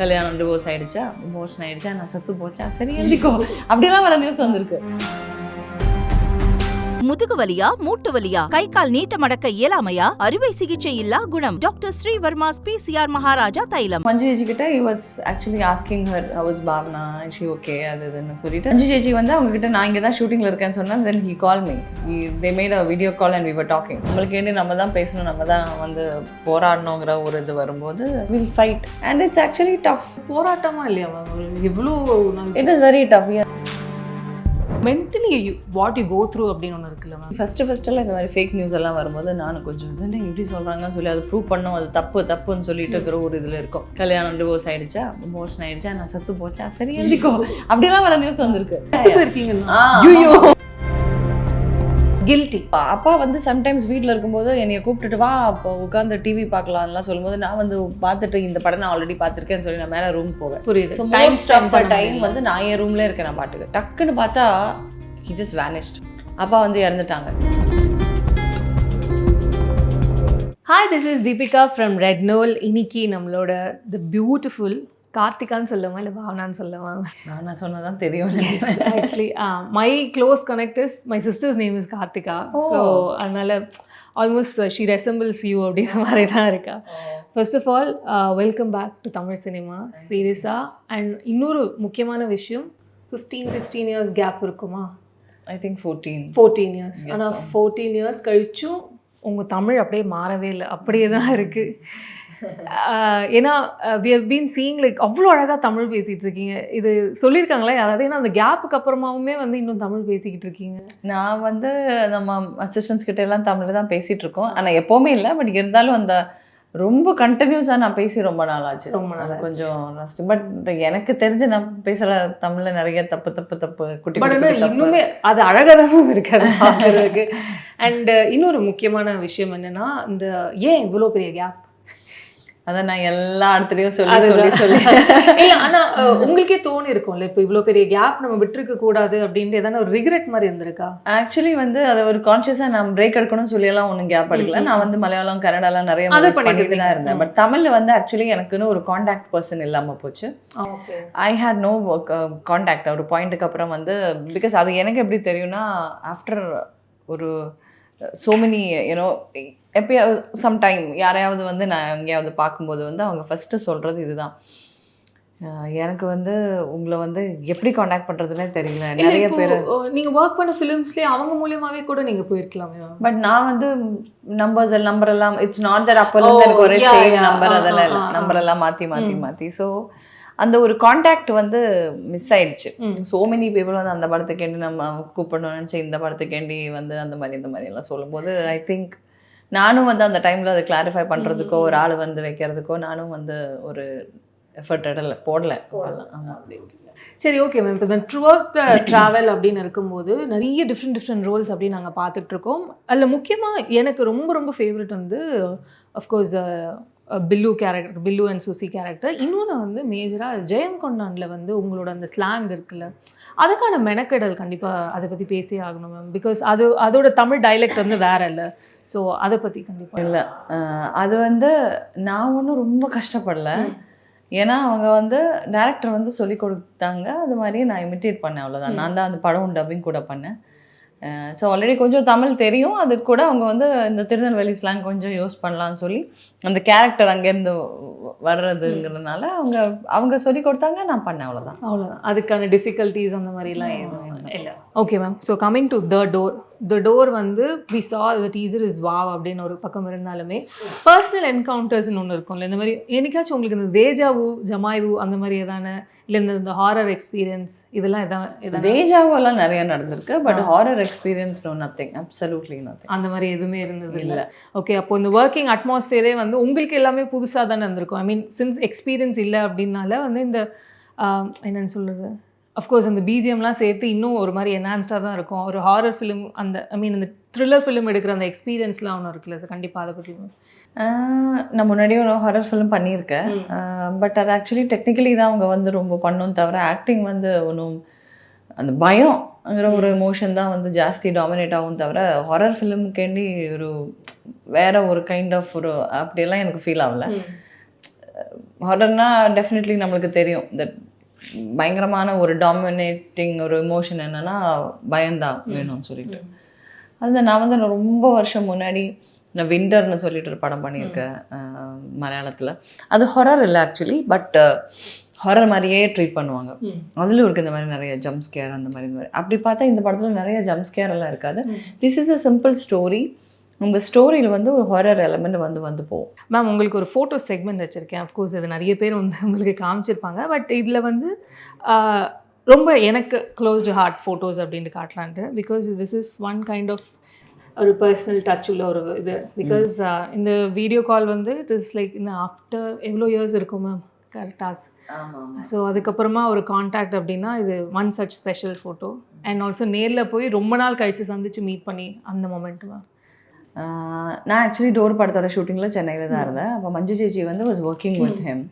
கல்யாணம் டிவோர்ஸ் ஆயிடுச்சா? டிவோர்ஸ் ஆயிடுச்சா? நான் சத்து போச்சா? சரி எழுதிக்கோ. அப்படிலாம் வர நியூஸ் வந்திருக்கு. முதுகு வலியா மூட்டு வலியா கை கால் நீட்ட மடக்க இயலாமையா? அறுவை சிகிச்சை இல்லா குணம். டாக்டர் ஸ்ரீவர்மாஸ் பிசிஆர் மகாராஜா தைலம். மஞ்சு சேச்சி கிட்ட he was actually asking her house Bhavana? She okay அது இதுன்னு சொல்லிட்டு. மஞ்சு சேச்சி வந்து அவங்க கிட்ட நான் இங்கே தான் ஷூட்டிங்கில் இருக்கேன்னு சொன்னா then he call me they made a video call and we were talking நம்மளுக்கு ஏண்டி நம்ம தான் பேசணும்? நம்ம தான் வந்து போராடணுங்கிற ஒரு இது வரும்போது will fight and it's actually tough போராட்டமா இல்லையா மேம் இவ்வளோ it is very tough mentally what you go through அப்படின்னு ஒன்று இருக்குல்ல மேம் ஃபஸ்ட்டு ஃபஸ்ட்டெல்லாம் இந்த மாதிரி ஃபேக் நியூஸ் எல்லாம் வரும்போது நானும் கொஞ்சம் என்ன இப்படி சொல்கிறாங்கன்னு சொல்லி அதை ப்ரூவ் பண்ணோம் அது தப்பு தப்புன்னு சொல்லிட்டு இருக்கிற ஒரு இதில் இருக்கும். கல்யாணம் டிவோர்ஸ் ஆயிடுச்சா? டிவோர்ஸ் ஆயிடுச்சா? நான் சத்து போச்சா? சரி எழுதிக்கோ. அப்படிலாம் வர நியூஸ் வந்திருக்கு. ஆமா. கில்ட்டி அப்பா- வந்து சம்டைம்ஸ் வீட்டில் இருக்கும்போது என்னைய கூப்பிட்டுட்டு வா அப்போ உட்காந்து டிவி பார்க்கலாம்லாம் சொல்லும்போது நான் வந்து பார்த்துட்டு இந்த படம் நான் ஆல்ரெடி பார்த்துருக்கேன்னு சொல்லி நான் மேலே ரூம் போவேன். புரியுது. So most of the time. வந்து நான் என் ரூம்ல இருக்கேன் நான் பாட்டுக்கு. டக்குன்னு பார்த்தா ஹி ஜஸ்ட் வேனிஸ்ட் அப்பா வந்து இறந்துட்டாங்க. Hi this is Deepika from red நோல் இன்னைக்கு நம்மளோட த பியூட்டிஃபுல் கார்த்திகான்னு சொல்லலாமா இல்லை பாவனான்னு சொல்லலாமா நான் சொன்னதான் தெரியும். Actually my close connectors my sister's name is Karthika. So அதனால ஆல்மோஸ்ட் ஷீ ரெசம்பிள்ஸ் யூ அப்படிங்கிற மாதிரி தான் இருக்கா. First of all welcome back to Tamil cinema சீரியஸாக அண்ட் இன்னொரு முக்கியமான விஷயம் ஃபிஃப்டீன் சிக்ஸ்டீன் இயர்ஸ் கேப் இருக்குமா? I think fourteen fourteen years ஆனால். ஃபோர்டீன் இயர்ஸ் கழிச்சும் உங்கள் தமிழ் அப்படியே மாறவே இல்லை. அப்படியே தான் இருக்குது ஏன்னா we have been seeing like அவ்வளோ அழகாக தமிழ் பேசிகிட்டு இருக்கீங்க. இது சொல்லியிருக்காங்களா யாராவது? ஏன்னா அந்த கேப்புக்கு அப்புறமாவுமே வந்து இன்னும் தமிழ் பேசிக்கிட்டு இருக்கீங்க. நான் வந்து நம்ம அசிஸ்டன்ஸ் கிட்ட எல்லாம் தமிழ்ல தான் பேசிட்டு இருக்கோம். ஆனா எப்பவுமே இல்லை. பட் இருந்தாலும் அந்த ரொம்ப கண்டினியூஸா நான் பேசி ரொம்ப நாள் ஆச்சு ரொம்ப நாள். கொஞ்சம் ரஸ்ட் பட் எனக்கு தெரிஞ்சு நான் பேசுற தமிழ்ல நிறைய தப்பு தப்பு தப்பு குட்டி ஆனால். இன்னுமே அது அழகாக தான் இருக்கு அதை பார்க்கறதுக்கு. அண்ட் இன்னொரு முக்கியமான விஷயம் என்னன்னா இந்த ஏன் இவ்வளோ பெரிய கேப் அதை நான் எல்லா இடத்துலயும் சொல்லி. சொல்லி சொல்லி இல்ல ஆனா உங்களுக்கே தோணி இருக்கும்ல இப்போ இவ்வளோ பெரிய கேப் நம்ம விட்டுருக்க கூடாது அப்படின்ட்டு எதனா ஒரு ரிக்ரெட் மாதிரி இருந்திருக்கா ஆக்சுவலி வந்து அதை ஒரு கான்ஷியஸாக நான் பிரேக் எடுக்கணும்னு சொல்லி எல்லாம் ஒன்றும் கேப் எடுக்கல. நான் வந்து மலையாளம் கன்னடாலாம் நிறைய பண்ணிட்டு தான். இருந்தேன். பட் தமிழ்ல வந்து ஆக்சுவலி எனக்குன்னு ஒரு காண்டாக்ட் பர்சன் இல்லாம போச்சு ஐ ஹேட் நோ காண்டாக்ட் ஒரு பாயிண்ட்டுக்கு அப்புறம் வந்து பிகாஸ் அது எனக்கு எப்படி தெரியும்னா ஆஃப்டர் ஒரு so many யூனோ எப்பயாவது சம்டைம் யாரையாவது வந்து நான் எங்கேயாவது பார்க்கும்போது வந்து அவங்க ஃபஸ்ட்டு சொல்கிறது இதுதான் எனக்கு வந்து உங்களை வந்து எப்படி காண்டாக்ட் பண்ணுறதுனே தெரியல நிறைய பேர் நீங்க ஒர்க் பண்ண ஃபிலிம்ஸ்லயே அவங்க மூலியமாவே கூட நீங்க போயிருக்கலாமே பட் நான் வந்து நம்பர்ஸ் நம்பர் எல்லாம் இட்ஸ் நாட் தட் இருந்து எனக்கு ஒரே சேம். நம்பர் அதெல்லாம். நம்பர் எல்லாம் மாற்றி மாற்றி. மாற்றி ஸோ அந்த ஒரு காண்டாக்ட் வந்து மிஸ் ஆயிடுச்சு. சோ மெனி பீப்புள் வந்து அந்த படத்துக்கேண்டி நம்ம கூப்பிடணும்னு நினச்சி இந்த படத்துக்கேண்டி வந்து அந்த மாதிரி இந்த மாதிரி எல்லாம் சொல்லும்போது ஐ திங்க் நானும் வந்து அந்த டைமில் அதை கிளாரிஃபை பண்ணுறதுக்கோ ஒரு ஆள் வந்து வைக்கிறதுக்கோ நானும் வந்து ஒரு எஃபர்ட் இடல போடல. சரி ஓகே மேம் இப்போ இந்த ட்ரூவர்க் ட்ராவல் அப்படின்னு இருக்கும்போது நிறைய டிஃப்ரெண்ட் டிஃப்ரெண்ட் ரோல்ஸ் அப்படின்னு நாங்கள் பார்த்துட்டு இருக்கோம். அதில் முக்கியமாக எனக்கு ரொம்ப ரொம்ப ஃபேவரட் வந்து of course Billu character Billu and Susi character இன்னொன்று வந்து மேஜராக ஜெயம் கொண்டானில் வந்து உங்களோட அந்த ஸ்லாங் இருக்குல்ல அதுக்கான மெனக்கெடல் கண்டிப்பாக அதை பற்றி பேசியே ஆகணும் மேம் பிகாஸ் அது அதோட தமிழ் டைலக்ட் வந்து வேற இல்லை ஸோ அதை பற்றி கண்டிப்பாக இல்லை. அது வந்து நான் ஒன்றும் ரொம்ப கஷ்டப்படல. ஏன்னா அவங்க வந்து டேரக்டர் வந்து சொல்லி கொடுத்தாங்க. அது மாதிரி நான் இமிட்டேட் பண்ணேன் அவ்வளோதான். நான் தான் அந்த படம் டப்பிங் கூட பண்ணேன். ஸோ ஆல்ரெடி கொஞ்சம் தமிழ் தெரியும். அது கூட அவங்க வந்து இந்த திருநெல்வேலி ஸ்லாங் கொஞ்சம் யூஸ் பண்ணலாம்னு சொல்லி அந்த கேரக்டர் அங்கேருந்து வர்றதுங்கிறதுனால அவங்க அவங்க சொல்லி கொடுத்தாங்க நான் பண்ணேன் அவ்வளோதான் அவ்வளோதான் அதுக்கான டிஃபிகல்ட்டிஸ் அந்த மாதிரிலாம் இல்லை. Okay ma'am so coming to the door the door வந்து we saw the teaser is wow அப்படின்னு ஒரு பக்கம் இருந்தாலுமே பர்சனல் என்கவுண்டர்ஸ்னு ஒன்று இருக்கும்ல இந்த மாதிரி என்னைக்காச்சும் உங்களுக்கு இந்த தேஜாவு ஜமாய்வு அந்த மாதிரி எதான இல்லை இந்த இந்த ஹாரர் எக்ஸ்பீரியன்ஸ் இதெல்லாம் எதான? தேஜாவெல்லாம் நிறைய நடந்திருக்கு but. Horror experience no nothing absolutely nothing அந்த மாதிரி எதுவுமே இருந்தது இல்லை. ஓகே அப்போ இந்த ஒர்க்கிங் அட்மாஸ்ஃபியரே வந்து உங்களுக்கு எல்லாமே புதுசாக தானே இருந்திருக்கும். ஐ மீன் சின்ஸ் எக்ஸ்பீரியன்ஸ் இல்லை அப்படின்னால வந்து இந்த என்னன்னு சொல்கிறது அஃப்கோர்ஸ் அந்த பிஜிஎம்லாம் சேர்த்து இன்னும் ஒரு மாதிரி என்ஹான்ஸ்டாக தான் இருக்கும். ஒரு ஹாரர் ஃபிலிம் அந்த ஐ மீன் இந்த த்ரில்லர் ஃபிலிம் எடுக்கிற அந்த எக்ஸ்பீரியன்ஸ்லாம் ஒன்று இருக்குல்ல சார் கண்டிப்பாக அதை பற்றி நான் முன்னாடியே ஒரு ஹாரர் ஃபிலிம் பண்ணியிருக்கேன். பட் அது ஆக்சுவலி டெக்னிக்கலி தான் அவங்க வந்து ரொம்ப பண்ணணும் தவிர ஆக்டிங் வந்து ஒன்றும் அந்த பயம்ங்கிற ஒரு எமோஷன் தான் வந்து ஜாஸ்தி டாமினேட் ஆகும் தவிர ஹாரர் ஃபிலிமுக்கேண்டி ஒரு வேற ஒரு கைண்ட் ஆஃப் ஒரு அப்படியெல்லாம் எனக்கு ஃபீல் ஆகல. ஹாரர்னா டெஃபினெட்லி நம்மளுக்கு தெரியும். தட் பயங்கரமான ஒரு டாமினேட்டிங் ஒரு எமோஷன் என்னன்னா பயம்தான் வேணும்னு சொல்லிட்டு. அது நான் வந்து ரொம்ப வருஷம் முன்னாடி நான் விண்டர்னு சொல்லிட்டு ஒரு படம் பண்ணியிருக்கேன் மலையாளத்தில். அது ஹொரர் இல்லை ஆக்சுவலி பட் ஹொரர் மாதிரியே ட்ரீட் பண்ணுவாங்க. அதுலேயும் இருக்குது இந்த மாதிரி நிறைய ஜம்ப் ஸ்கேர் அந்த மாதிரி இந்த மாதிரி. அப்படி பார்த்தா இந்த படத்தில் நிறைய ஜம்ப் ஸ்கேர் எல்லாம் இருக்காது. This is a simple story உங்கள் ஸ்டோரியில் வந்து ஒரு ஹொரர் எலமெண்ட் வந்து வந்து போகும். மேம் உங்களுக்கு ஒரு ஃபோட்டோ செக்மெண்ட் வச்சுருக்கேன். அஃப்கோர்ஸ் இது நிறைய பேர் வந்து உங்களுக்கு காமிச்சிருப்பாங்க. பட் இதில் வந்து ரொம்ப எனக்கு க்ளோஸ்டு ஹார்ட் ஃபோட்டோஸ் அப்படின்ட்டு காட்டலான்ட்டு. Because this is one kind of ஒரு பர்சனல் டச் உள்ள ஒரு இது. பிகாஸ் இந்த வீடியோ கால் வந்து இட் இஸ் லைக் இந்த ஆஃப்டர் எவ்வளோ இயர்ஸ் இருக்கும் மேம் கரெக்டாக ஸோ அதுக்கப்புறமா ஒரு காண்டாக்ட் அப்படின்னா இது one such special photo and also நேரில் போய் ரொம்ப நாள் கழித்து சந்திச்சு மீட் பண்ணி அந்த மொமெண்ட் மேம் நான் ஆக்சுவலி டோர் படத்தோட ஷூட்டிங்கில் சென்னையில் தான் இருந்தேன். அப்போ மஞ்சு சேச்சி வந்து was working with him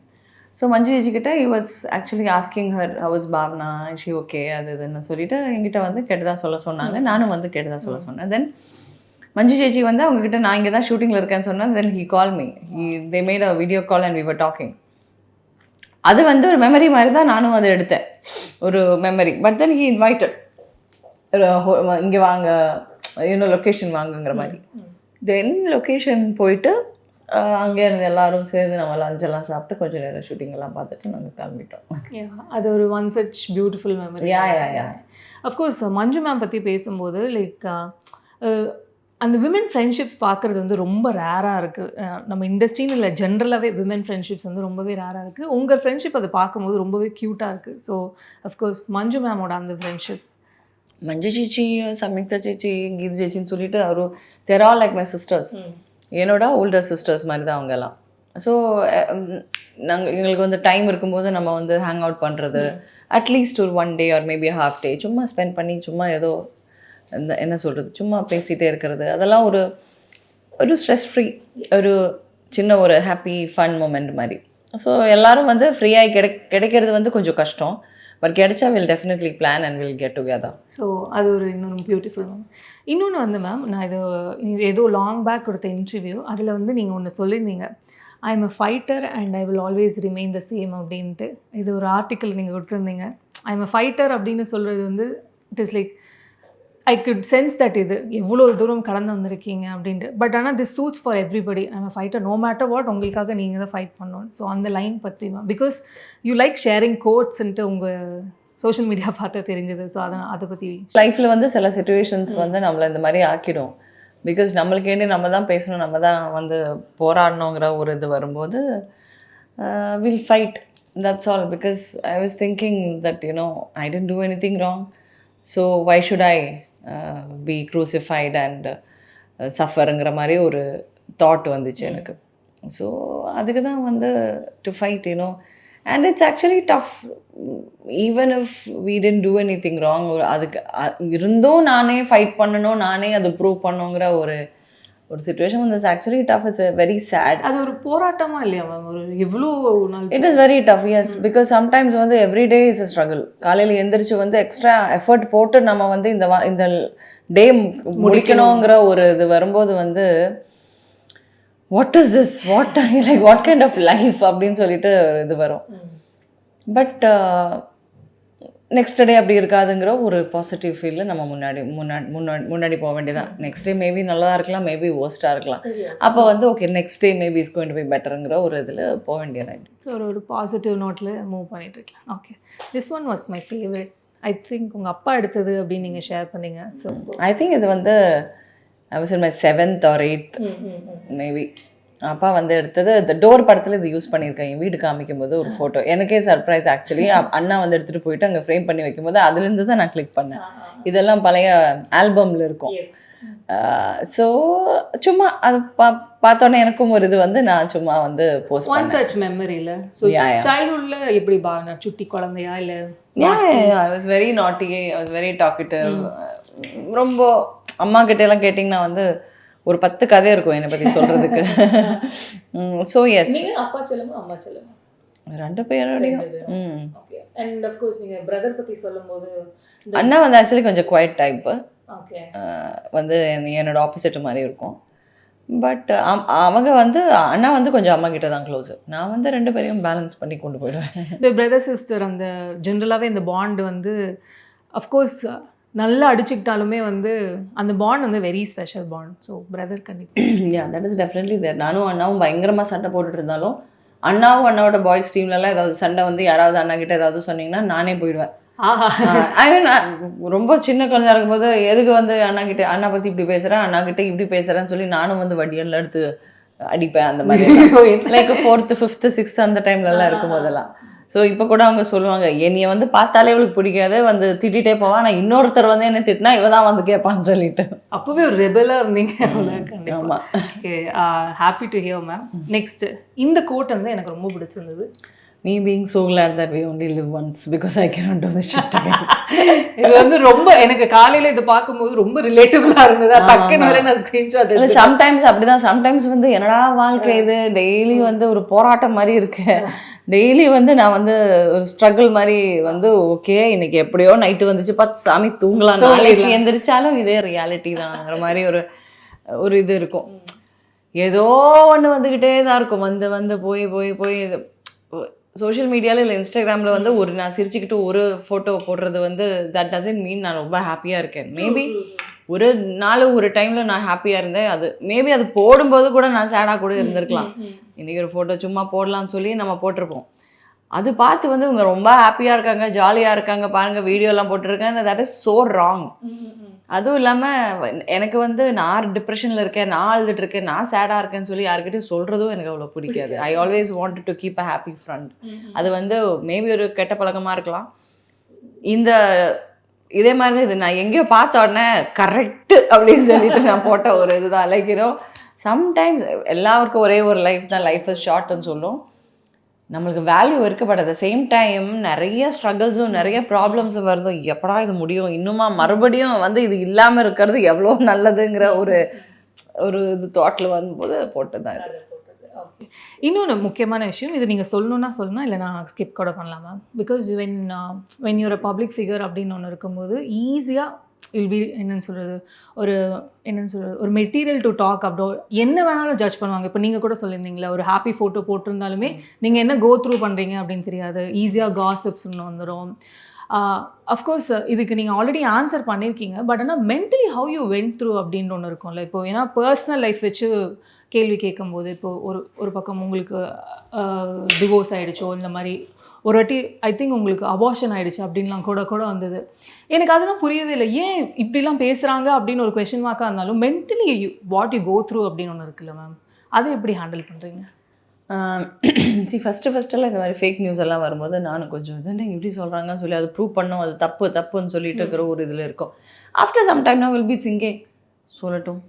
so Manju chechi கிட்ட he was actually asking her house Bhavna she okay அது இதுன்னு சொல்லிட்டு என்கிட்ட வந்து கேட்டதா சொல்ல சொன்னாங்க. நானும் வந்து கேட்டதா சொல்ல சொன்னேன். தென் மஞ்சு சேச்சி வந்து அவங்க கிட்ட நான் இங்கே தான் ஷூட்டிங்கில் இருக்கேன்னு சொன்னேன். Then he call me he they made a video call and were talking அது வந்து ஒரு மெமரி மாதிரி தான் நானும் அதை எடுத்தேன். ஒரு memory but then he invited இங்கே வாங்க இன்னும் லொக்கேஷன் வாங்குங்கிற மாதிரி. தென் லொக்கேஷன் போயிட்டு அங்கே இருந்து எல்லாரும் சேர்ந்து நம்ம லஞ்செல்லாம் சாப்பிட்டு கொஞ்சம் நேரம் ஷூட்டிங் எல்லாம் பார்த்துட்டு நாங்கள் கிளம்பிட்டோம். Yeah, அது ஒரு one such beautiful memory yeah yeah yeah of course Manju ma'am பற்றி பேசும்போது லைக் அந்த விமன் ஃப்ரெண்ட்ஷிப்ஸ் பார்க்குறது வந்து ரொம்ப ரேராக இருக்குது நம்ம இண்டஸ்ட்ரின்னு இல்லை ஜென்ரலாகவே விமன் ஃப்ரெண்ட்ஷிப்ஸ் வந்து ரொம்பவே ரேராக இருக்குது உங்கள் ஃப்ரெண்ட்ஷிப் அதை பார்க்கும்போது ரொம்பவே க்யூட்டாக இருக்குது ஸோ அஃப்கோர்ஸ் மஞ்சு மேமோட அந்த ஃப்ரெண்ட்ஷிப் மஞ்சு சேச்சி சம்யுக்தா சேச்சி கீது சேச்சின்னு சொல்லிட்டு அவர் there all like my. Sisters என்னோட ஓல்டர் சிஸ்டர்ஸ் மாதிரி தான் அவங்க எல்லாம் ஸோ நாங்கள் எங்களுக்கு வந்து டைம் இருக்கும்போது நம்ம வந்து ஹேங் அவுட் பண்ணுறது அட்லீஸ்ட் ஒரு one day or maybe half day சும்மா ஸ்பெண்ட் பண்ணி சும்மா ஏதோ இந்த என்ன சொல்கிறது சும்மா பேசிகிட்டே இருக்கிறது. அதெல்லாம் ஒரு ஒரு ஸ்ட்ரெஸ் ஃப்ரீ ஒரு சின்ன ஒரு ஹாப்பி ஃபன் மூமெண்ட் மாதிரி. ஸோ எல்லாரும் வந்து ஃப்ரீயாகி கிடை கிடைக்கிறது வந்து கொஞ்சம் கஷ்டம். பட் கிடைச்சா will definitely plan and will get together so அது ஒரு இன்னொரு பியூட்டிஃபுல் மேம் இன்னொன்று வந்து மேம் நான் இது இது ஏதோ லாங் பேக் கொடுத்த இன்டர்வியூ அதில் வந்து நீங்கள் ஒன்று சொல்லியிருந்தீங்க. I am a fighter and I will always remain the same அப்படின்ட்டு. இது ஒரு ஆர்டிக்கல் நீங்கள் கொடுத்துருந்தீங்க. ஐ எம் அ ஃபைட்டர் அப்படின்னு சொல்கிறது வந்து it is like I good sense that இது எவ்வளோ தூரம் கடந்து வந்திருக்கீங்க அப்படின்ட்டு. பட் ஆனால் this suits for everybody I'm fighter no matter what உங்களுக்காக நீங்கள் தான் ஃபைட் பண்ணணும். ஸோ அந்த லைன் பற்றி பிகாஸ் யூ லைக் ஷேரிங் கோட்ஸ்ன்ட்டு உங்கள் சோஷியல் மீடியா பார்த்தா தெரிஞ்சது. ஸோ அதை அதை பற்றி லைஃப்பில் வந்து சில சுச்சுவேஷன்ஸ் வந்து நம்மளை இந்த மாதிரி ஆக்கிடும். பிகாஸ் நம்மளுக்கேண்டி நம்ம தான் பேசணும் நம்ம தான் வந்து போராடணுங்கிற ஒரு இது வரும்போது will fight that's all because I was thinking that you know I didn't do anything wrong so why should I be crucified and சஃபருங்கிற மாதிரி ஒரு தாட் வந்துச்சு எனக்கு. ஸோ அதுக்கு தான் வந்து to fight you know and it's actually tough even if we didn't do anything wrong அதுக்கு இருந்தும் நானே ஃபைட் பண்ணணும் நானே அதை ப்ரூவ் பண்ணுங்கிற ஒரு ஒரு சுச்சுவேஷன் வந்து actually tough it's very sad அது ஒரு போராட்டமா இல்லையா மேம் ஒரு எவ்வளோ நாள் it is very tough yes because sometimes வந்து every day is a struggle காலையில் எந்திரிச்சு வந்து எக்ஸ்ட்ரா எஃபர்ட் போட்டு நம்ம வந்து இந்த வா இந்த டே முடிக்கணுங்கிற ஒரு இது வரும்போது வந்து what is this what like what kind of life அப்படின்னு சொல்லிட்டு இது வரும். பட் நெக்ஸ்ட் டே அப்படி இருக்காதுங்கிற ஒரு பாசிட்டிவ் ஃபீலில் நம்ம முன்னாடி முன்னாடி முன்னாடி முன்னாடி போக வேண்டியதான் நெக்ஸ்ட் டே மேபி நல்லா இருக்கலாம் மேபி worst-ஆ இருக்கலாம். அப்போ வந்து okay next day maybe is going to be பெட்டருங்கிற ஒரு இதில் போக வேண்டியதாயிடுச்சு ஸோ ஒரு ஒரு பாசிட்டிவ் நோட்டில் மூவ் பண்ணிட்டு இருக்கலாம். Okay this one was my favourite I think உங்கள் அப்பா எடுத்தது அப்படின்னு நீங்கள் ஷேர் பண்ணீங்க. ஸோ ஐ திங்க் இது வந்து I was in my seventh or eighth maybe அப்பா வந்து எடுத்தது இந்த டோர் படத்தில் இது யூஸ் பண்ணியிருக்கேன். என் வீடு காமிக்கும் போது ஒரு ஃபோட்டோ எனக்கே சர்ப்ரைஸ் ஆக்சுவலி அண்ணா வந்து எடுத்துகிட்டு போயிட்டு அங்கே ஃப்ரேம் பண்ணி வைக்கும்போது அதுலேருந்து தான் நான் கிளிக் பண்ணேன். இதெல்லாம் பழைய ஆல்பமில் இருக்கும். ஸோ சும்மா அது பா பார்த்தோன்னே எனக்கும் ஒரு இது வந்து நான் சும்மா வந்து போஸ்ட் ஒன் சச் மெமரியில் ஸோ. சைல்ட்ஹுட்ல எப்படி பா நான் சுட்டி குழந்தையா இல்லை ஐ வாஸ் வெரி நாட்டி ஐ வாஸ் வெரி டாக்கிட்டிவ் ரொம்ப அம்மா கிட்ட எல்லாம் கேட்டிங்கன்னா வந்து ஒரு பத்து கதை இருக்கும் என்னை பற்றி சொல்கிறதுக்கு ஸோ எஸ் அப்பா செல்லமா அம்மா செல்லமா? ரெண்டு பேரோடையும். ம். ஓகே அண்ட் அஃப்கோர்ஸ் நீங்கள் பிரதர் பற்றி சொல்லும்போது அண்ணா வந்து ஆக்சுவலி கொஞ்சம் குவைட் டைப்பு ஓகே வந்து என்- என்னோட ஆப்போசிட் மாதிரி இருக்கும். பட் அவங்க வந்து அண்ணா வந்து கொஞ்சம் அம்மா கிட்ட தான் க்ளோஸ் நான் வந்து ரெண்டு பேரையும் பேலன்ஸ் பண்ணி கொண்டு போயிடுவேன். இந்த பிரதர் சிஸ்டர் அந்த ஜென்ரலாகவே இந்த பாண்ட் வந்து அஃப்கோர்ஸ் நல்லா அடிச்சுக்கிட்டாலுமே வந்து அந்த பாண்ட் வந்து very special bond so brother கண்டிப்பாக yeah that is definitely there நானும் அண்ணாவும் பயங்கரமாக சண்டை போட்டுட்டு இருந்தாலும் அண்ணாவும் அண்ணாவோட பாய்ஸ் டீம்லலாம் ஏதாவது சண்டை வந்து யாராவது அண்ணா கிட்ட ஏதாவது சொன்னீங்கன்னா நானே போயிடுவேன். ஆஹா. மீன் ரொம்ப சின்ன குழந்தையா இருக்கும்போது எதுக்கு வந்து அண்ணா கிட்ட அண்ணா பற்றி இப்படி பேசுகிறேன் அண்ணா கிட்ட இப்படி பேசுகிறேன்னு சொல்லி நானும் வந்து வடியெல்லாம் எடுத்து அடிப்பேன் அந்த மாதிரி. லைக் ஃபோர்த்து ஃபிஃப்த்து சிக்ஸ்த் அந்த டைம்லலாம் இருக்கும் போதெல்லாம் ஸோ இப்போ கூட அவங்க சொல்லுவாங்க என்னைய வந்து பார்த்தாலே இவளுக்கு பிடிக்காது வந்து திட்டிகிட்டே போவா. நான் இன்னொருத்தர் வந்து என்ன திட்டினா இவ தான் வந்து கேட்பான்னு சொல்லிட்டு. அப்போவே ஒரு ரெபலாக இருந்தீங்க. ஆமாம் okay happy to hear ma'am next இந்த கோட் வந்து எனக்கு ரொம்ப பிடிச்சிருந்தது. Me being that we only live once because I cannot do this shit again. இது வந்து ரொம்ப எனக்கு காலையில இது பார்க்கும்போது ரொம்ப ரிலேட்டபிளா இருந்தது. டக்குன்னு. வரை நான் ஸ்கிரீன்ஷாட் இல்ல சம்டைம்ஸ் அப்படிதான். சம்டைம்ஸ் வந்து என்னடா வாழ்க்கை இது? டெய்லி வந்து ஒரு போராட்டம் மாதிரி இருக்கு. டெய்லி வந்து நான் வந்து ஒரு ஸ்ட்ரகிள் மாதிரி வந்து ஓகே இன்னைக்கு எப்படியோ நைட்டு வந்துச்சு. பார்த்து சாமி தூங்கலாம். நாளைக்கு எந்திரிச்சாலும் இதே ரியாலிட்டி தான்ங்கிற மாதிரி ஒரு ஒரு இது இருக்கும். ஏதோ ஒன்று வந்துக்கிட்டே தான் இருக்கும். வந்து வந்து போய் போய் போய் இது சோஷியல் மீடியாவில் இல்லை இன்ஸ்டாகிராமில் வந்து ஒரு நான் சிரிச்சுக்கிட்டு ஒரு ஃபோட்டோ போடுறது வந்து தட் டசன்ட் மீன் நான் ரொம்ப ஹாப்பியாக இருக்கேன். மேபி ஒரு நாள் ஒரு டைமில் நான் ஹாப்பியாக இருந்தேன். அது மேபி அது போடும்போது கூட நான் சேடாக கூட இருந்திருக்கலாம். இன்றைக்கி ஒரு ஃபோட்டோ சும்மா போடலாம்னு சொல்லி நம்ம போட்டிருப்போம். அது பார்த்து வந்து இவங்க ரொம்ப ஹாப்பியாக இருக்காங்க ஜாலியாக இருக்காங்க பாருங்கள் வீடியோலாம் போட்டிருக்காங்க. தட் இஸ் ஸோ ராங் அதுவும் இல்லாமல் எனக்கு வந்து நான் டிப்ரெஷனில் இருக்கேன் நான் அழுதுட்டு இருக்கேன் நான் சேடாக இருக்கேன்னு சொல்லி யார்கிட்டயும் சொல்கிறதும் எனக்கு அவ்வளோ பிடிக்காது. I always want to keep a happy friend அது வந்து மேபி ஒரு கெட்ட பழக்கமாக இருக்கலாம். இந்த இதே மாதிரி தான் இது நான் எங்கேயோ பார்த்த உடனே கரெக்டு அப்படின்னு சொல்லிட்டு நான் போட்ட ஒரு இதுதான். லைக் யூனோ சம்டைம்ஸ் எல்லாருக்கும் ஒரே ஒரு லைஃப் தான். லைஃப் இஸ் ஷார்ட்னு சொல்லும். நம்மளுக்கு வேல்யூ இருக்கு but at the same time நிறைய ஸ்ட்ரகிள்ஸும் நிறைய ப்ராப்ளம்ஸும் வருதும் எப்படா இது முடியும்? இன்னுமா மறுபடியும் வந்து இது இல்லாமல் இருக்கிறது எவ்வளோ நல்லதுங்கிற ஒரு ஒரு இது தாட்டில் வரும்போது போட்டு தான் இது இன்னொன்று முக்கியமான விஷயம் இது நீங்கள் சொல்லணும்னா சொல்லணும் இல்லை நான் ஸ்கிப் கூட பண்ணலாம்? Ma'am because when when you're public figure அப்படின்னு ஒன்று இருக்கும்போது ஈஸியாக இல் பி என்னன்னு சொல்கிறது ஒரு என்னன்னு சொல்கிறது ஒரு மெட்டீரியல் டு டாக் அப்படோ என்ன வேணாலும் ஜட்ஜ் பண்ணுவாங்க. இப்போ நீங்கள் கூட சொல்லியிருந்தீங்களா ஒரு ஹாப்பி ஃபோட்டோ போட்டிருந்தாலுமே நீங்கள் என்ன கோ த்ரூ பண்ணுறீங்க அப்படின்னு தெரியாது. ஈஸியாக காசிப்ஸ் ஒன்று வந்துடும் அஃப்கோர்ஸ் இதுக்கு நீங்கள் ஆல்ரெடி ஆன்சர் பண்ணியிருக்கீங்க பட் ஆனால் mentally how you went through அப்படின்ற ஒன்று இருக்கும்ல. இப்போ ஏன்னா பர்சனல் லைஃப் வச்சு கேள்வி கேட்கும்போது இப்போ ஒரு ஒரு பக்கம் உங்களுக்கு டிவோர்ஸ் ஆகிடுச்சோ இந்த மாதிரி ஒரு வாட்டி ஐ திங்க் உங்களுக்கு அபார்ஷன் ஆயிடுச்சு அப்படின்லாம் கூட கூட வந்தது. எனக்கு அதுதான் புரியவே இல்லை. ஏன் இப்படிலாம் பேசுகிறாங்க அப்படின்னு ஒரு கொஷின் மார்க்காக இருந்தாலும் mentally what you go through அப்படின்னு ஒன்று இருக்குல்ல மேம் அதை எப்படி ஹேண்டில் பண்ணுறீங்க சி ஃபஸ்ட்டு ஃபஸ்ட்டெல்லாம் இந்த மாதிரி ஃபேக் நியூஸ் எல்லாம் வரும்போது நானும் கொஞ்சம் இது இப்படி சொல்கிறாங்கன்னு சொல்லி அது ப்ரூவ் பண்ணோம். அது தப்பு தப்புன்னு சொல்லிட்டு இருக்கிற ஒரு இதில் இருக்கும். ஆஃப்டர் சம் டைம் நான் வில் பி சிங்கிங் சொல்லட்டும்.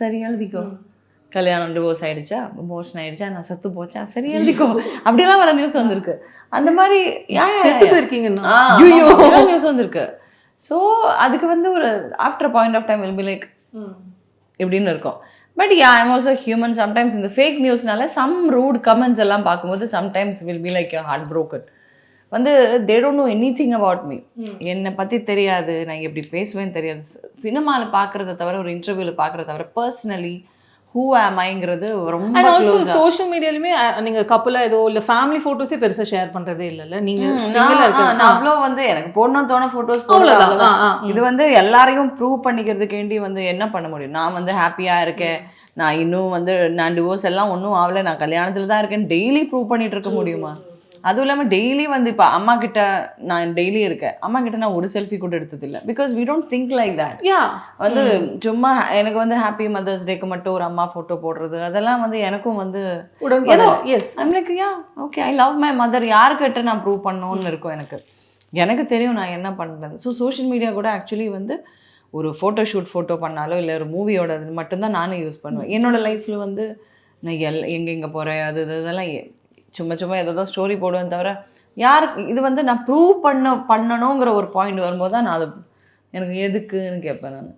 சரி எழுதிக்கோ. கல்யாணம் டிவோர்ஸ் ஆயிடுச்சா? மோஷன் ஆயிடுச்சா? நான் செத்து போச்சா? சரி எழுதிக்கோ. அப்படிலாம் வர நியூஸ் வந்திருக்கு. அந்த மாதிரி செத்து போயிருக்கீங்கன்னா நியூஸ் வந்திருக்கு. ஸோ அதுக்கு வந்து ஒரு after point of time will be like இப்படின்னு இருக்கும். But yeah I'm also human sometimes இந்த ஃபேக் நியூஸ்னால சம் ரூட் கமெண்ட்ஸ் எல்லாம் பார்க்கும்போது sometimes will be like heart broken வந்து they don't know anything about me. என்னை பற்றி தெரியாது. நான் எப்படி பேசுவேன்னு தெரியாது. சினிமாவில் பார்க்குறத தவிர ஒரு இன்டர்வியூவில் பார்க்குறத தவிர பர்சனலி ஹூ ஆமைங்கிறது ரொம்ப அண்ட் ஆல்சோ சோஷியல் மீடியாலுமே நீங்கள் கப்பலாக ஏதோ இல்லை ஃபேமிலி ஃபோட்டோஸே பெருசாக ஷேர் பண்ணுறதே இல்லைல்ல? நீங்கள் நான் அவ்வளோ வந்து எனக்கு போடணும் தோண ஃபோட்டோஸ் ஆ, இது வந்து எல்லாரையும் ப்ரூவ் பண்ணிக்கிறதுக்கேண்டி வந்து என்ன பண்ண முடியும்? நான் வந்து ஹாப்பியாக இருக்கேன். நான் இன்னும் வந்து நான் டிவோர்ஸ் எல்லாம் ஒன்றும் ஆகலை. நான் கல்யாணத்தில் தான் இருக்கேன். டெய்லி ப்ரூவ் பண்ணிட்டு இருக்க முடியுமா? அதுவும் இல்லாமல் டெய்லி வந்து இப்போ அம்மா கிட்ட நான் டெய்லி இருக்கேன். அம்மா கிட்ட நான் ஒரு செல்ஃபி கூட எடுத்ததில்லை. Because we don't think like that. Yeah வந்து சும்மா எனக்கு வந்து ஹாப்பி மதர்ஸ் டேக்கு மட்டும் ஒரு அம்மா ஃபோட்டோ போடுறது அதெல்லாம் வந்து எனக்கும் வந்து உடன்பட. Yes I'm like yeah okay I love my mother யாருக்கிட்ட நான் ப்ரூவ் பண்ணணும்னு இருக்கும் எனக்கு. எனக்கு தெரியும் நான் என்ன பண்ணுறது ஸோ சோஷியல் மீடியா கூட ஆக்சுவலி வந்து ஒரு ஃபோட்டோ ஷூட் ஃபோட்டோ பண்ணாலோ இல்லை ஒரு மூவியோட இது மட்டும்தான் நானும் யூஸ் பண்ணுவேன். என்னோட லைஃப்பில் வந்து நான் எல் எங்கெங்கே போகிறேன் அது இது இதெல்லாம் சும்மா சும்மா ஏதோ ஸ்டோரி போடுவேன் தவிர யாருக்கு இது வந்து நான் ப்ரூவ் பண்ண பண்ணணுங்கிற ஒரு பாயிண்ட் வரும்போது தான் நான் அது எனக்கு எதுக்குன்னு கேட்பேன் நான்.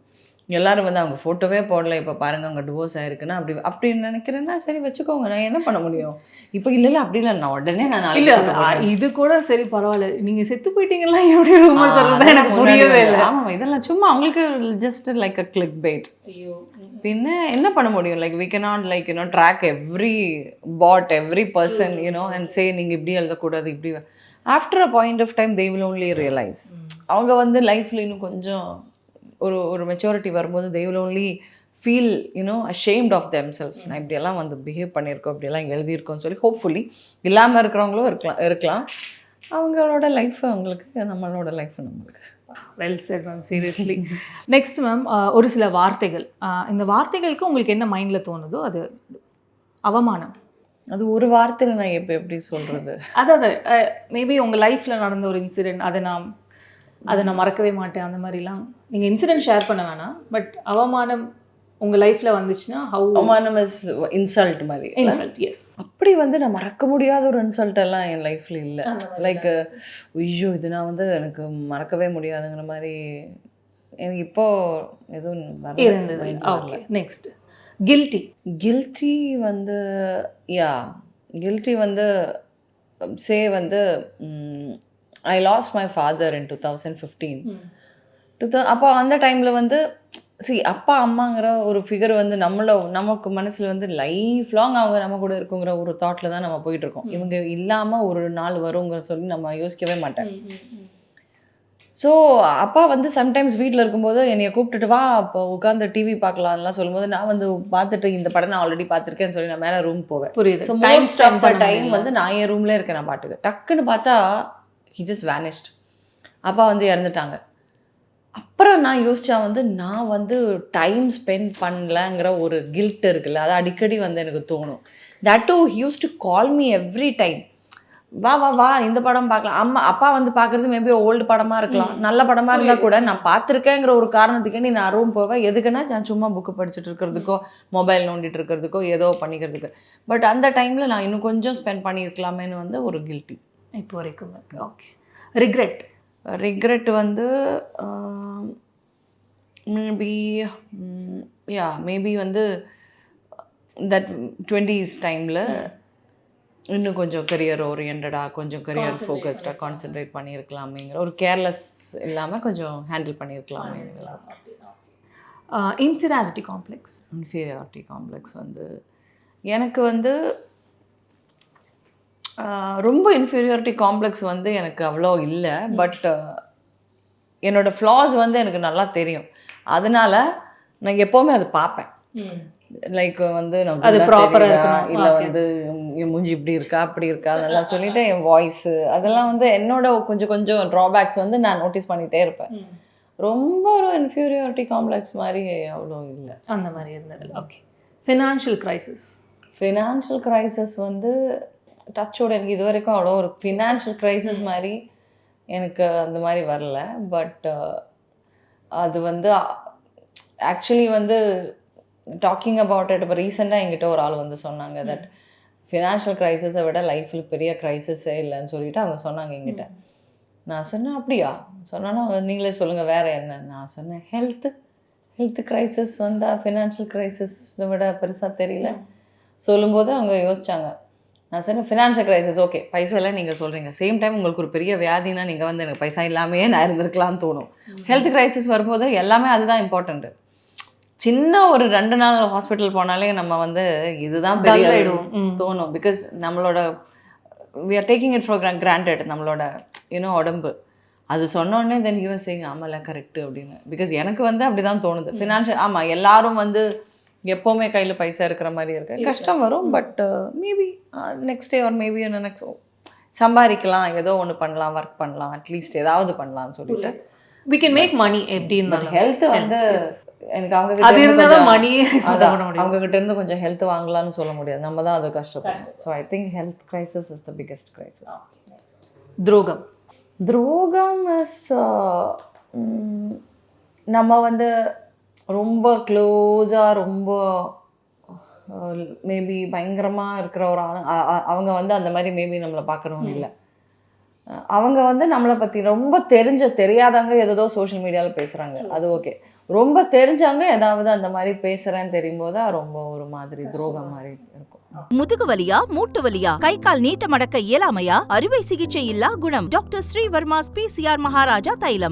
எல்லாரும் வந்து அவங்க ஃபோட்டோவே போடல. இப்போ பாருங்க அவங்க டிவோர்ஸ் ஆயிருக்குன்னா அப்படி அப்படி நினைக்கிறேன்னா சரி வச்சுக்கோங்க. நான் என்ன பண்ண முடியும்? இப்போ இல்லை இல்லை அப்படி இல்லை. நான் உடனே நான் இல்ல. இது கூட சரி பரவாயில்ல. நீங்க செத்து போயிட்டீங்களா? எப்படி ரூமர் ஆ, சொல்றது எனக்கு புரியவே இல்லை. ஆமாம் இதெல்லாம் சும்மா அவங்களுக்கு just like a click bait ஐயோ. பின்ன என்ன பண்ண முடியும்? Like we cannot like you know track every bot every person you know and say நீங்கள் இப்படி எழுதக்கூடாது இப்படி. After a point of time they will only realise அவங்க வந்து லைஃப்பில் இன்னும் கொஞ்சம் ஒரு ஒரு மெச்சூரிட்டி வரும்போது they will only feel you know ashamed of themselves. நான் இப்படியெல்லாம் வந்து பிஹேவ் பண்ணியிருக்கோம் இப்படியெல்லாம் எழுதியிருக்கோம்னு சொல்லி ஹோப்ஃபுல்லி இல்லாமல் இருக்கிறவங்களும் இருக்கலாம் இருக்கலாம். அவங்களோட லைஃப் அவங்களுக்கு நம்மளோட லைஃப் நம்மளுக்கு. Well said ma'am seriously next ma'am ஒரு சில வார்த்தைகள். இந்த வார்த்தைகளுக்கு உங்களுக்கு என்ன மைண்டில் தோணுதோ அது அவமானம். அது ஒரு வார்த்தையில் நான் எப்போ எப்படி சொல்கிறது அதாவது மேபி உங்கள் லைஃப்பில் நடந்த ஒரு இன்சிடென்ட் அதை நான் அதை நான் மறக்கவே மாட்டேன் அந்த மாதிரிலாம். நீங்கள் இன்சிடென்ட் ஷேர் பண்ண வேணாம் பட் அவமானம் உங்கள் லைஃப்பில் வந்துச்சுன்னா ஹவு அவமானம் இஸ் இன்சல்ட் மாதிரி. இன்சல்ட் எஸ் அப்படி வந்து நான் மறக்க முடியாத ஒரு இன்சல்ட் எல்லாம் என் லைஃப்ல இல்லை. லைக் ஐயோ இது நான் வந்து எனக்கு மறக்கவே முடியாதுங்கிற மாதிரி எனக்கு இப்போ எதுவும் இருந்தது. ஓகே நெக்ஸ்ட் கில்ட்டி கில்ட்டி வந்து யா கில்ட்டி வந்து சே வந்து I lost my father in two thousand fifteen அப்போ அந்த டைமில் வந்து சி அப்பா அம்மாங்கிற ஒரு ஃபிகர் வந்து நம்மள நமக்கு மனசில் வந்து லைஃப் லாங் அவங்க நம்ம கூட இருக்குங்கிற ஒரு தாட்டில் தான் நம்ம போயிட்டு இருக்கோம். இவங்க இல்லாமல் ஒரு நாள் வருங்கிற சொல்லி நம்ம யோசிக்கவே மாட்டேன். ஸோ அப்பா வந்து சம்டைம்ஸ் வீட்டில் இருக்கும்போது என்னைய கூப்பிட்டுட்டு வா அப்போ உட்காந்து டிவி பார்க்கலாம்லாம் சொல்லும்போது நான் வந்து பார்த்துட்டு இந்த படம் நான் ஆல்ரெடி பார்த்துருக்கேன்னு சொல்லி நான் மேலே ரூம் போவேன். புரியுது. So most of the time. வந்து நான் என் ரூம்ல இருக்கேன் நான் பாட்டுக்கு. டக்குன்னு பார்த்தா ஹி ஜஸ்ட் வேனிஸ்ட் அப்பா வந்து இறந்துட்டாங்க. அப்புறம் நான் யோசிச்சா வந்து நான் வந்து டைம் ஸ்பெண்ட் பண்ணலங்கிற ஒரு கில்ட் இருக்குல்ல அது அடிக்கடி வந்து எனக்கு தோணும். That do used to call me every time வா வா வா இந்த படம் பார்க்கலாம். அம்மா அப்பா வந்து பார்க்குறது மேபி ஓல்டு படமாக இருக்கலாம். நல்ல படமாக இருந்தால் கூட நான் பார்த்துருக்கேங்கிற ஒரு காரணத்துக்கே நீ நான் ரூம் போவேன். எதுக்குன்னா நான் சும்மா புக்கு படிச்சுட்டு இருக்கிறதுக்கோ மொபைல் நோண்டிட்டு இருக்கிறதுக்கோ ஏதோ பண்ணிக்கிறதுக்கு. பட் அந்த டைமில் நான் இன்னும் கொஞ்சம் ஸ்பெண்ட் பண்ணியிருக்கலாமேன்னு வந்து ஒரு கில்ட்டி இப்போ வரைக்கும் ஓகே ரிக்ரெட் ரிக்ரெட் வந்து மேபி யா மேபி வந்து தட் டுவெண்ட்டீஸ் டைமில் இன்னும் கொஞ்சம் கரியர் ஓரியன்டாக கொஞ்சம் கரியர் ஃபோக்கஸ்டாக கான்சென்ட்ரேட் பண்ணியிருக்கலாமேங்கிற ஒரு கேர்லெஸ் இல்லாமல் கொஞ்சம் ஹேண்டில் பண்ணியிருக்கலாமே. இன்ஃபீரியாரிட்டி காம்ப்ளெக்ஸ் இன்ஃபீரியாரிட்டி காம்ப்ளெக்ஸ் வந்து எனக்கு வந்து ரொம்ப இன்ஃபீரியாரிட்டி காம்ப்ளெக்ஸ் வந்து எனக்கு அவ்வளோ இல்லை பட் என்னோட ஃப்ளாஸ் வந்து எனக்கு நல்லா தெரியும். அதனால நான் எப்போவுமே அதை பார்ப்பேன். லைக் வந்து நான் அது இருக்கணும். இல்ல. வந்து என் மூஞ்சி இப்படி இருக்கா அப்படி இருக்கா அதெல்லாம் சொல்லிட்டு என் வாய்ஸ் அதெல்லாம் வந்து என்னோட கொஞ்சம் கொஞ்சம் ட்ராபேக்ஸ் வந்து நான் நோட்டீஸ் பண்ணிட்டே இருப்பேன். ரொம்ப ஒரு இன்ஃபீரியாரிட்டி காம்ப்ளெக்ஸ் மாதிரி அவ்வளோ இல்லை. அந்த மாதிரி இருந்தது okay financial crisis financial crisis வந்து டச்சோட எனக்கு இது வரைக்கும் அவ்வளோ ஒரு ஃபினான்ஷியல் கிரைசிஸ் மாதிரி எனக்கு அந்த மாதிரி வரல. பட் அது வந்து ஆக்சுவலி வந்து டாக்கிங் அபவுட் இட் இப்போ ரீசெண்டாக என்கிட்ட ஒரு ஆள் வந்து சொன்னாங்க தட் ஃபினான்ஷியல் க்ரைசிஸை விட லைஃப்பில் பெரிய க்ரைசிஸே இல்லைன்னு சொல்லிட்டு அவங்க சொன்னாங்க என்கிட்ட. நான் சொன்னேன் அப்படியா? சொன்னா நீங்களே சொல்லுங்கள் வேற என்ன? நான் சொன்னேன் ஹெல்த்து ஹெல்த் கிரைசிஸ் வந்தால் ஃபினான்ஷியல் கிரைசிஸை விட பெருசாக தெரியல. சொல்லும்போது அவங்க யோசிச்சாங்க நான் சொன்னேன் ஃபினான்ஷியல் கிரைசிஸ் ஓகே பைசா எல்லாம் நீங்கள் சொல்கிறீங்க சேம் டைம் உங்களுக்கு ஒரு பெரிய வியாதினா நீங்கள் வந்து எனக்கு பைசா இல்லாமையே நான் இருந்திருக்கலாம்னு தோணும். ஹெல்த் கிரைசிஸ் வரும்போது எல்லாமே அதுதான் இம்பார்ட்டண்ட்டு சின்ன ஒரு ரெண்டு நாள் ஹாஸ்பிட்டல் போனாலே நம்ம வந்து இதுதான் பெரிய. தோணும். பிகாஸ் நம்மளோட we are taking it for granted நம்மளோட யூனோ உடம்பு. அது சொன்னோடனே தென் யூ சேங் ஆமாம்ல கரெக்ட் அப்படின்னு. பிகாஸ் எனக்கு வந்து அப்படி தான் தோணுது ஃபினான்ஷியல் ஆமாம் எல்லாரும் வந்து எப்போவுமே கையில் பைசா இருக்கிற மாதிரி இருக்கு கஷ்டம் வரும் but maybe next day or maybe next சம்பாதிக்கலாம் ஏதோ ஒன்று பண்ணலாம் ஒர்க் பண்ணலாம் அட்லீஸ்ட் ஏதாவது பண்ணலாம்னு சொல்லிட்டு. we can மேக் மணி எப்படி இருந்தாலும். ஹெல்த் வந்து எனக்கு அவங்க அது இருந்தால் மணி அதான், அவங்க கிட்ட இருந்து கொஞ்சம் ஹெல்த் வாங்கலாம்னு சொல்ல முடியாது. நம்ம தான் அது கஷ்டப்படும் so I think health crisis is the biggest crisis துரோகம். துரோகம் இஸ் நம்ம வந்து ரொம்ப க்ளோஸாக ரொம்ப மேபி பயங்கரமாக இருக்கிற ஒரு ஆளு அவங்க வந்து அந்த மாதிரி மேபி நம்மளை பார்க்குறவங்க இல்லை. அவங்க வந்து நம்மளை பற்றி ரொம்ப தெரிஞ்ச தெரியாதவங்க ஏதோ சோஷியல் மீடியாவில் பேசுகிறாங்க அது ஓகே ரொம்ப தெரிஞ்சவங்க ஏதாவது அந்த மாதிரி பேசுகிறேன்னு தெரியும் போது ரொம்ப ஒரு மாதிரி துரோகம் மாதிரி இருக்கும். முதுகு வலியா மூட்டு வலியா கை கால் நீட்ட மடக்க இயலாமையா அறுவை சிகிச்சை இல்லா குணம். டாக்டர் ஸ்ரீவர்மாஸ் பிசிஆர் மகாராஜா தைலம்.